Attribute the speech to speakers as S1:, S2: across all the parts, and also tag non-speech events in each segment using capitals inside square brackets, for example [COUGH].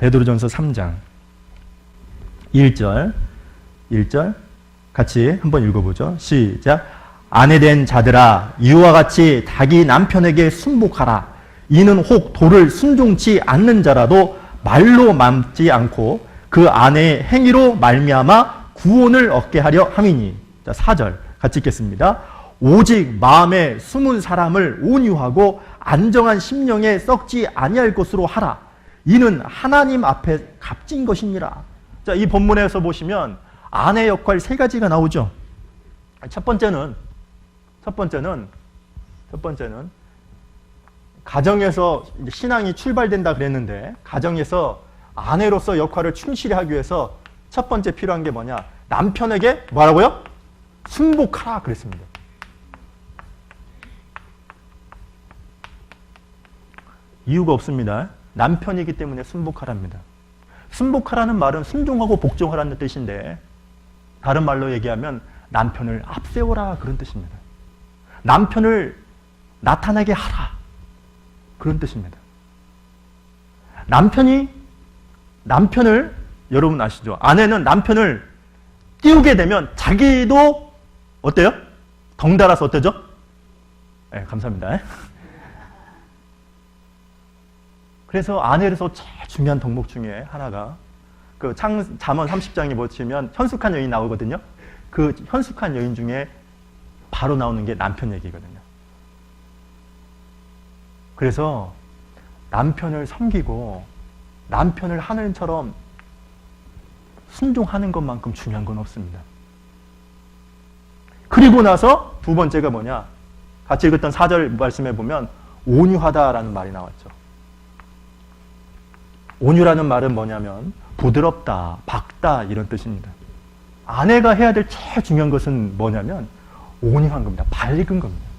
S1: 베드로전서 3장 1절 1절 같이 한번 읽어보죠. 시작. 아내 된 자들아 이와 같이 자기 남편에게 순복하라. 이는 혹 도를 순종치 않는 자라도 말로 맘지 않고 그 아내의 행위로 말미암아 구원을 얻게 하려 함이니. 자, 4절 같이 읽겠습니다. 오직 마음에 숨은 사람을 온유하고 안정한 심령에 썩지 아니할 것으로 하라. 이는 하나님 앞에 값진 것이니라. 자, 이 본문에서 보시면 아내 역할 세 가지가 나오죠. 첫 번째는 첫 번째는 첫 번째는 가정에서 신앙이 출발된다 그랬는데 가정에서 아내로서 역할을 충실히 하기 위해서 첫 번째 필요한 게 뭐냐? 남편에게 뭐라고요? 순복하라 그랬습니다. 이유가 없습니다. 남편이기 때문에 순복하랍니다. 순복하라는 말은 순종하고 복종하라는 뜻인데 다른 말로 얘기하면 남편을 앞세워라 그런 뜻입니다. 남편을 나타나게 하라 그런 뜻입니다. 남편이 남편을 여러분 아시죠? 아내는 남편을 띄우게 되면 자기도 어때요? 덩달아서 어때죠? 네, 감사합니다. 그래서 아내로서 제일 중요한 덕목 중에 하나가 그 창, 잠언 30장에 보시면 현숙한 여인 나오거든요. 그 현숙한 여인 중에 바로 나오는 게 남편 얘기거든요. 그래서 남편을 섬기고 남편을 하늘처럼 순종하는 것만큼 중요한 건 없습니다. 그리고 나서 두 번째가 뭐냐? 같이 읽었던 4절 말씀에 보면 온유하다라는 말이 나왔죠. 온유라는 말은 뭐냐면 부드럽다, 밝다 이런 뜻입니다. 아내가 해야 될 제일 중요한 것은 뭐냐면 온유한 겁니다. 밝은 겁니다.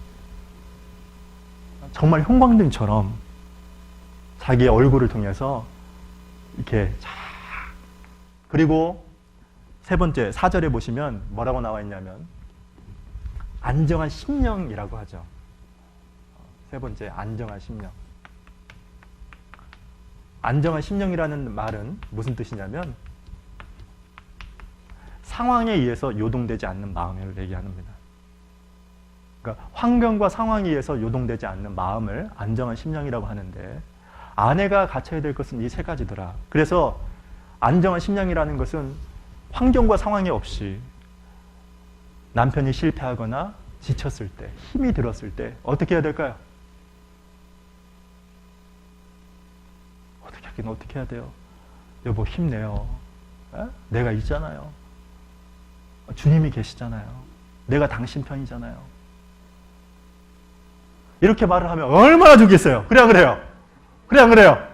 S1: 정말 형광등처럼 자기의 얼굴을 통해서 이렇게 쫙 그리고 세 번째 사절에 보시면 뭐라고 나와 있냐면 안정한 심령이라고 하죠. 세 번째 안정한 심령. 안정한 심령이라는 말은 무슨 뜻이냐면 상황에 의해서 요동되지 않는 마음을 얘기합니다. 그러니까 환경과 상황에 의해서 요동되지 않는 마음을 안정한 심령이라고 하는데 아내가 갖춰야 될 것은 이 세 가지더라. 그래서 안정한 심령이라는 것은 환경과 상황이 없이 남편이 실패하거나 지쳤을 때, 힘이 들었을 때 어떻게 해야 될까요? 하긴 어떻게 해야 돼요? 여보 힘내요. 에? 내가 있잖아요. 주님이 계시잖아요. 내가 당신 편이잖아요. 이렇게 말을 하면 얼마나 좋겠어요. 그래 안 그래요? 그래 안 그래요?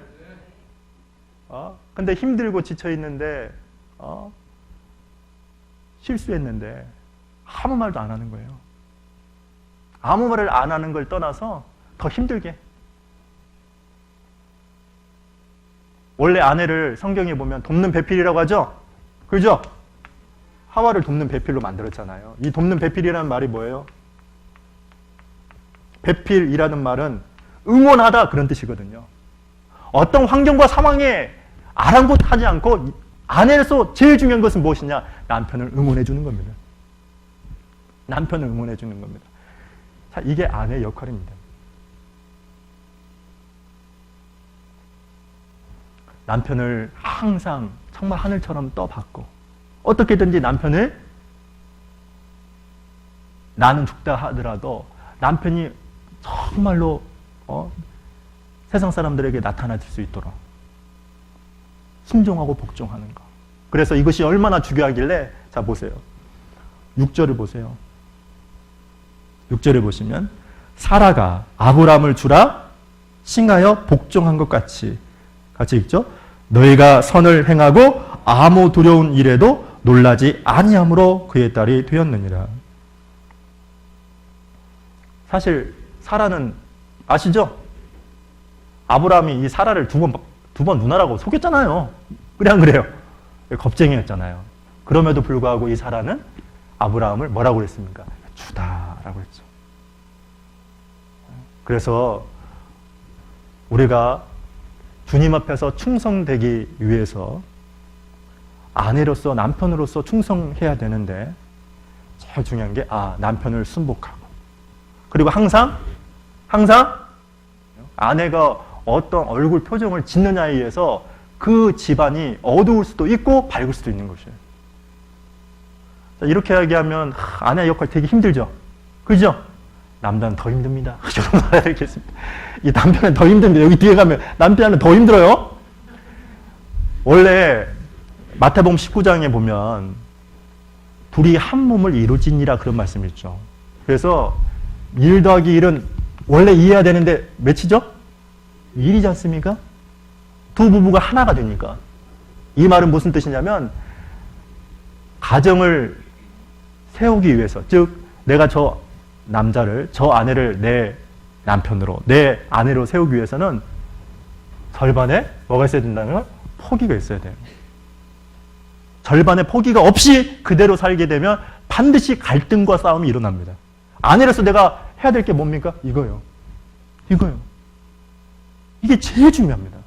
S1: 어? 근데 힘들고 지쳐 있는데 어? 실수했는데 아무 말도 안 하는 거예요. 아무 말을 안 하는 걸 떠나서 더 힘들게. 원래 아내를 성경에 보면 돕는 배필이라고 하죠? 그죠? 하와를 돕는 배필로 만들었잖아요. 이 돕는 배필이라는 말이 뭐예요? 배필이라는 말은 응원하다 그런 뜻이거든요. 어떤 환경과 상황에 아랑곳하지 않고 아내로서 제일 중요한 것은 무엇이냐? 남편을 응원해 주는 겁니다. 남편을 응원해 주는 겁니다. 자, 이게 아내의 역할입니다. 남편을 항상 정말 하늘처럼 떠받고 어떻게든지 남편을 나는 죽다 하더라도 남편이 정말로 어, 세상 사람들에게 나타날 수 있도록 순종하고 복종하는 거. 그래서 이것이 얼마나 중요하길래 자 보세요. 6절을 보세요. 6절에 보시면 사라가 아브라함을 주라 칭하여 복종한 것 같이 같이 읽죠. 너희가 선을 행하고 아무 두려운 일에도 놀라지 아니함으로 그의 딸이 되었느니라. 사실 사라는 아시죠? 아브라함이 이 사라를 두 번 두 번 누나라고 속였잖아요. 그래 안 그래요? 겁쟁이였잖아요. 그럼에도 불구하고 이 사라는 아브라함을 뭐라고 그랬습니까? 주다라고 했죠. 그래서 우리가 주님 앞에서 충성되기 위해서 아내로서 남편으로서 충성해야 되는데 제일 중요한 게 아, 남편을 순복하고 그리고 항상 항상 아내가 어떤 얼굴 표정을 짓느냐에 의해서 그 집안이 어두울 수도 있고 밝을 수도 있는 것이에요. 자, 이렇게 이야기하면 하, 아내 역할 되게 힘들죠. 그죠? 남자는 더 힘듭니다. [LAUGHS] 여러분 알겠습니다. 이 남편은 더 힘듭니다. 여기 뒤에 가면 남편은 더 힘들어요. 원래 마태복음 19장에 보면 둘이 한 몸을 이루지니라 그런 말씀이 있죠. 그래서 일 더하기 일은 원래 이해해야 되는데 몇이죠? 일이지 않습니까? 두 부부가 하나가 되니까. 이 말은 무슨 뜻이냐면 가정을 세우기 위해서 즉 내가 저 남자를 저 아내를 내 남편으로 내 아내로 세우기 위해서는 절반에 뭐가 있어야 된다면 포기가 있어야 돼요. 절반의 포기가 없이 그대로 살게 되면 반드시 갈등과 싸움이 일어납니다. 아내로서 내가 해야 될 게 뭡니까? 이거요. 이거요. 이게 제일 중요합니다.